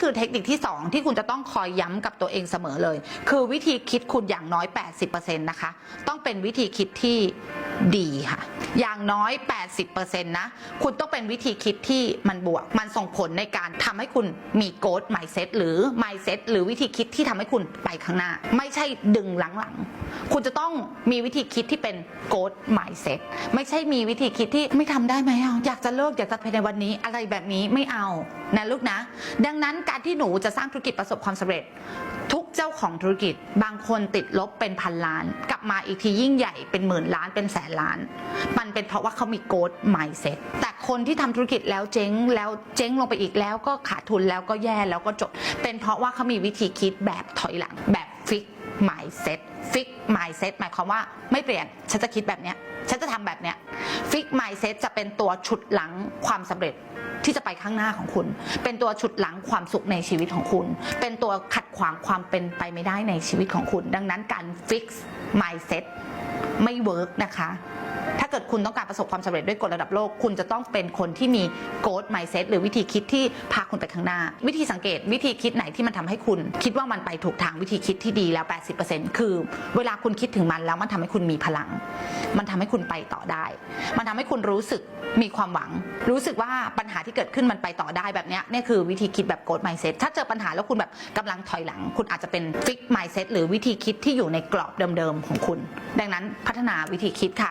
คือเทคนิคที่ 2 ที่คุณจะต้องคอยย้ำกับตัวเองเสมอเลย คือวิธีคิดคุณอย่างน้อย 80%นะคะ ต้องเป็นวิธีคิดที่ ดีค่ะ อย่างน้อย 80%นะ คุณต้องเป็นวิธีคิดที่มันบวก มันส่งผลในการทำให้คุณมีโกด mindset หรือ mindset หรือวิธีคิดที่ทำให้คุณไปข้างหน้า ไม่ใช่ดึงหลังๆ คุณจะต้องมีวิธีคิดที่เป็นโกด mindset ไม่ใช่มีวิธีคิดที่ไม่ทำได้ไหมอะอยากจะเลิกอยากจะภายในวันนี้อะไรแบบนี้ไม่เอานะลูกนะ ดังนั้นการที่หนูจะสร้างธุรกิจประสบความสำเร็จ ทุกเจ้าของธุรกิจ บางคนติดลบเป็นพันล้าน กลับมาอีกทียิ่งใหญ่เป็นหมื่นล้านเป็นแสนล้าน มันเป็นเพราะว่าเขามีโกด mindset แต่คนที่ทำธุรกิจแล้วเจ๊งแล้วเจ๊งลงไปอีกแล้วก็ขาดทุนแล้วก็แย่แล้วก็จบ เป็นเพราะว่าเขามีวิธีคิดแบบถอยหลังแบบฟิก mindset ฟิก mindset หมายความว่าไม่เปลี่ยนฉันจะคิดแบบเนี้ย ฉันจะทำแบบเนี้ยฟิกไมเซ็ตจะเป็นตัวฉุดหลังความสำเร็จที่จะไปข้างหน้าของคุณ เป็นตัวฉุดหลังความสุขในชีวิตของคุณ เป็นตัวขัดขวางความเป็นไปไม่ได้ในชีวิตของคุณ ดังนั้นการฟิกไมเซ็ตไม่เวิร์กนะคะ เกิดคุณต้องการประสบความสำเร็จด้วยกฎระดับโลก คุณจะต้องเป็นคนที่มี growth mindset หรือวิธีคิดที่พาคุณไปข้างหน้า วิธีสังเกตวิธีคิดไหนที่มันทำให้คุณ คิดว่ามันไปถูกทางวิธีคิดที่ดีแล้ว 80%คือ เวลาคุณคิดถึงมันแล้วมันทำให้คุณมีพลัง มันทำให้คุณไปต่อได้ มันทำให้คุณรู้สึกมีความหวัง รู้สึกว่าปัญหาที่เกิดขึ้นมันไปต่อได้แบบนี้นี่คือวิธีคิดแบบ growth mindset ถ้าเจอปัญหาแล้วคุณแบบกำลังถอยหลัง คุณอาจจะเป็น fix mindset หรือวิธีคิดที่อยู่ในกรอบเดิมๆของคุณ ดังนั้นพัฒนาวิธีคิดค่ะ